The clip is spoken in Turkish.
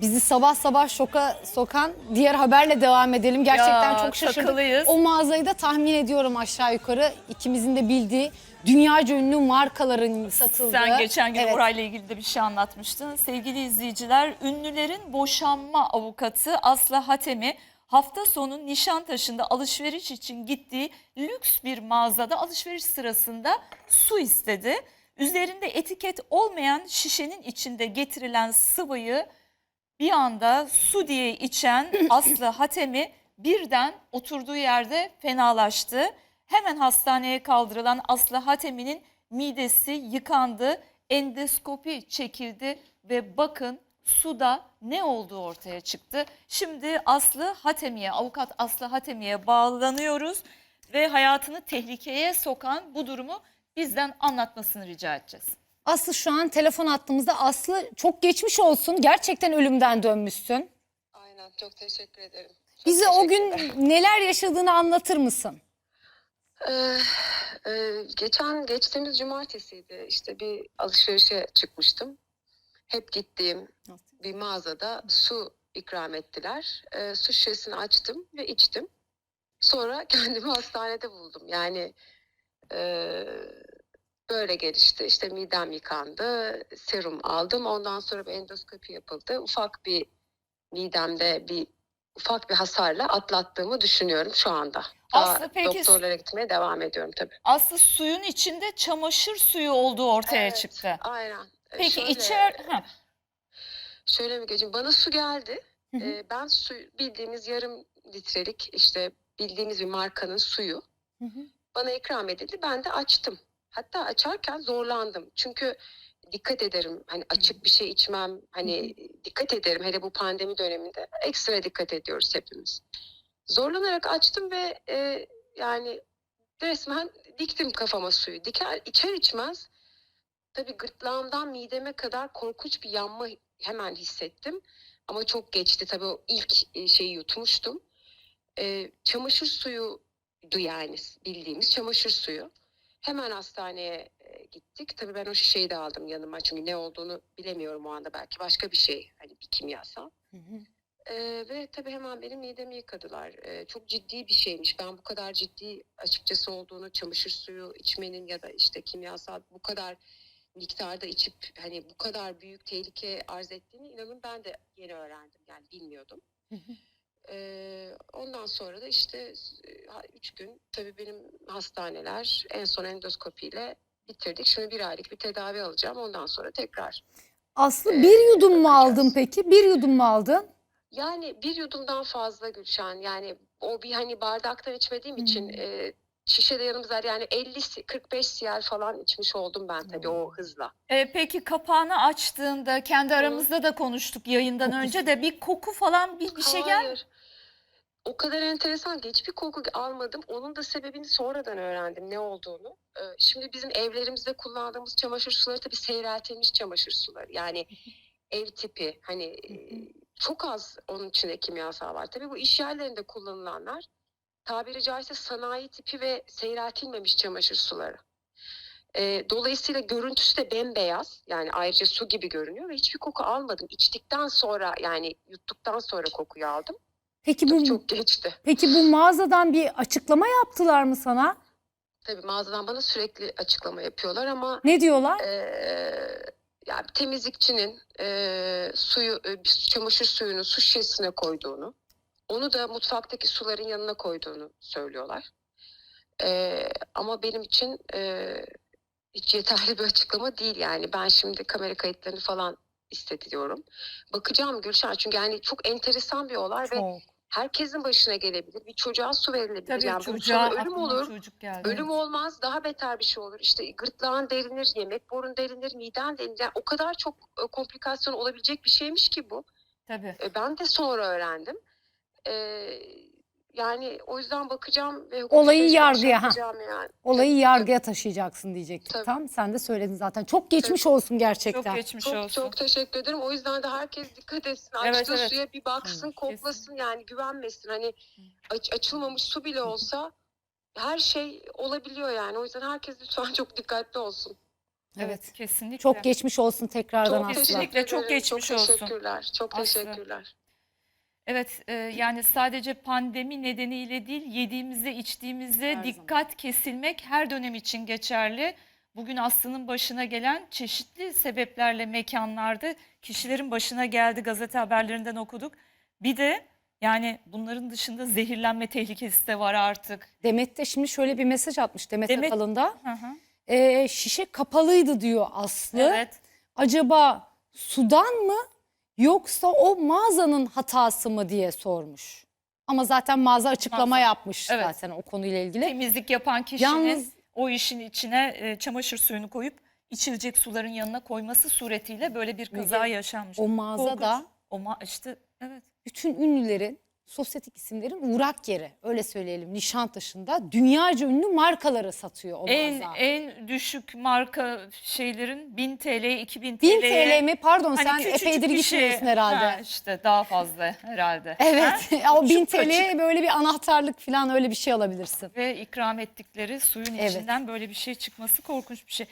Bizi sabah sabah şoka sokan diğer haberle devam edelim. Gerçekten Ya, çok şaşırdık. takılıyız. O mağazayı da tahmin ediyorum aşağı yukarı. İkimizin de bildiği dünyaca ünlü markaların satıldığı. Sen geçen gün Evet. orayla ilgili de bir şey anlatmıştın. Sevgili izleyiciler, ünlülerin boşanma avukatı Aslı Hatemi hafta sonu Nişantaşı'nda alışveriş için gittiği lüks bir mağazada alışveriş sırasında su istedi. Üzerinde etiket olmayan şişenin içinde getirilen sıvıyı bir anda su diye içen Aslı Hatemi birden oturduğu yerde fenalaştı. Hemen hastaneye kaldırılan Aslı Hatemi'nin midesi yıkandı, endoskopi çekildi ve bakın suda ne olduğu ortaya çıktı. Şimdi Aslı Hatemi'ye, avukat Aslı Hatemi'ye bağlanıyoruz ve hayatını tehlikeye sokan bu durumu bizden anlatmasını rica edeceğiz. Aslı şu an telefon attığımızda Aslı çok geçmiş olsun. Gerçekten ölümden dönmüşsün. Aynen çok teşekkür ederim. Çok Bize o gün neler yaşadığını anlatır mısın? Ee, e, geçen geçtiğimiz cumartesiydi işte bir alışverişe çıkmıştım. Hep gittiğim bir mağazada su ikram ettiler. Ee, su şişesini açtım ve içtim. Sonra kendimi hastanede buldum. Yani e, böyle gelişti. İşte midem yıkandı, serum aldım. Ondan sonra bir endoskopi yapıldı. Ufak bir midemde bir ufak bir hasarla atlattığımı düşünüyorum şu anda. Daha Aslı peki- doktorlara gitmeye devam ediyorum tabii. Aslı suyun içinde çamaşır suyu olduğu ortaya Evet, çıktı. Aynen. Ee, Peki şöyle- içer... Ha, Şöyle mi geçeyim? Bana su geldi. Hı hı. Ee, ben su bildiğimiz yarım litrelik işte bildiğimiz bir markanın suyu Hı hı. bana ikram edildi. Ben de açtım. Hatta açarken zorlandım. Çünkü dikkat ederim. Hani açık bir şey içmem. Hani dikkat ederim. Hele bu pandemi döneminde ekstra dikkat ediyoruz hepimiz. Zorlanarak açtım ve e, yani resmen diktim kafama suyu. Diker, içer içmez tabii gırtlağımdan mideme kadar korkunç bir yanma hemen hissettim. Ama çok geçti tabii o ilk e, şeyi yutmuştum. E, çamaşır suyuydu yani bildiğimiz çamaşır suyu. Hemen hastaneye e, gittik. Tabii ben o şişeyi de aldım yanıma çünkü ne olduğunu bilemiyorum o anda. Belki başka bir şey hani bir kimyasal. Hı hı. Ee, ve tabii hemen benim midemi yıkadılar. Ee, çok ciddi bir şeymiş. Ben bu kadar ciddi açıkçası olduğunu çamaşır suyu içmenin ya da işte kimyasal bu kadar miktarda içip hani bu kadar büyük tehlike arz ettiğini inanın ben de yeni öğrendim. Yani bilmiyordum. Ee, ondan sonra da işte e, üç gün tabii benim hastaneler en son endoskopiyle bitirdik. Şimdi bir aylık bir tedavi alacağım. Ondan sonra tekrar Aslı Ee, bir yudum mu bakacağız. aldın peki? Bir yudum mu aldın? Yani bir yudumdan fazla Gülşen. Yani o bir hani bardaktan içmediğim için Hmm. e, şişede yanımızda yani 50 si- 45 cl falan içmiş oldum ben tabii o hızla. e, peki kapağını açtığında kendi aramızda da konuştuk yayından Kokusu. önce de bir koku falan bir, bir şey gel. Hayır. O kadar enteresan ki hiçbir koku almadım. Onun da sebebini sonradan öğrendim ne olduğunu. Ee, Şimdi bizim evlerimizde kullandığımız çamaşır suları tabii seyreltilmiş çamaşır suları. Yani ev tipi hani e, çok az onun içinde kimyasal var. Tabii bu iş yerlerinde kullanılanlar tabiri caizse sanayi tipi ve seyreltilmemiş çamaşır suları. Ee, dolayısıyla görüntüsü de bembeyaz yani ayrıca su gibi görünüyor ve hiçbir koku almadım. İçtikten sonra yani yuttuktan sonra kokuyu aldım. Peki bu Çok, geçti. peki bu mağazadan bir açıklama yaptılar mı sana? Tabii mağazadan bana sürekli açıklama yapıyorlar ama Ne diyorlar? eee yani temizlikçinin eee, suyu e, bir çamaşır suyunu su şişesine koyduğunu, onu da mutfaktaki suların yanına koyduğunu söylüyorlar. Eee, ama benim için eee, hiç yeterli bir açıklama değil yani. Ben şimdi kamera kayıtlarını falan istetiyorum. Bakacağım Gülşen çünkü yani çok enteresan bir olay ve Çok. herkesin başına gelebilir. Bir çocuğa su verilebilir. Tabii yani çocuğa ölüm olur. çocuk geldi. Ölüm olmaz daha beter bir şey olur. İşte gırtlağın delinir, yemek borun delinir, miden delinir. Yani o kadar çok e, komplikasyon olabilecek bir şeymiş ki bu. Tabii. E, Ben de sonra öğrendim. E, yani o yüzden bakacağım ve Olayı sürecine yargıya, ha. Yani. Olayı yargıya taşıyacaksın diyecektim. Tabii. Tam sen de söyledin zaten. Çok geçmiş olsun gerçekten. Çok geçmiş Çok olsun. çok teşekkür ederim. O yüzden de herkes dikkat etsin. Evet, Açtığı evet. suya bir baksın, Hı, koklasın yani güvenmesin. Hani aç- açılmamış su bile olsa her şey olabiliyor yani. O yüzden herkes lütfen çok dikkatli olsun. Evet, kesinlikle. Çok geçmiş olsun tekrardan Çok Aslı. kesinlikle. çok geçmiş çok olsun. Teşekkürler. Çok teşekkürler. Evet e, yani sadece pandemi nedeniyle değil yediğimizde içtiğimizde Her dikkat kesilmek her dönem için geçerli. Bugün Aslı'nın başına gelen çeşitli sebeplerle mekanlarda kişilerin başına geldi gazete haberlerinden okuduk. Bir de yani bunların dışında zehirlenme tehlikesi de var artık. Demet de şimdi şöyle bir mesaj atmış Demet, Demet- Akalın'da. Hı hı. Ee, şişe kapalıydı diyor Aslı. Evet. Acaba sudan mı yoksa o mağazanın hatası mı diye sormuş. Ama zaten mağaza açıklama Mağaza. yapmış Evet. zaten o konuyla ilgili. Temizlik yapan kişinin Yalnız- o işin içine e, çamaşır suyunu koyup içilecek suların yanına koyması suretiyle böyle bir kaza yaşanmış. O mağazada Korkunç. O ma işte evet. bütün ünlülerin, sosyetik isimlerin uğrak yeri. Öyle söyleyelim Nişantaşı'nda dünyaca ünlü markaları satıyor o En mağaza. en düşük marka şeylerin 1000 TL, 2000 TL. 1000 TL mi? Pardon Hani sen küçücük epeydir bir şey. gitmiyorsun herhalde. Ha, işte daha fazla herhalde. Evet. Ha? o 1000 Küçük açık. TL'ye böyle bir anahtarlık falan öyle bir şey alabilirsin. Ve ikram ettikleri suyun Evet. içinden böyle bir şey çıkması korkunç bir şey.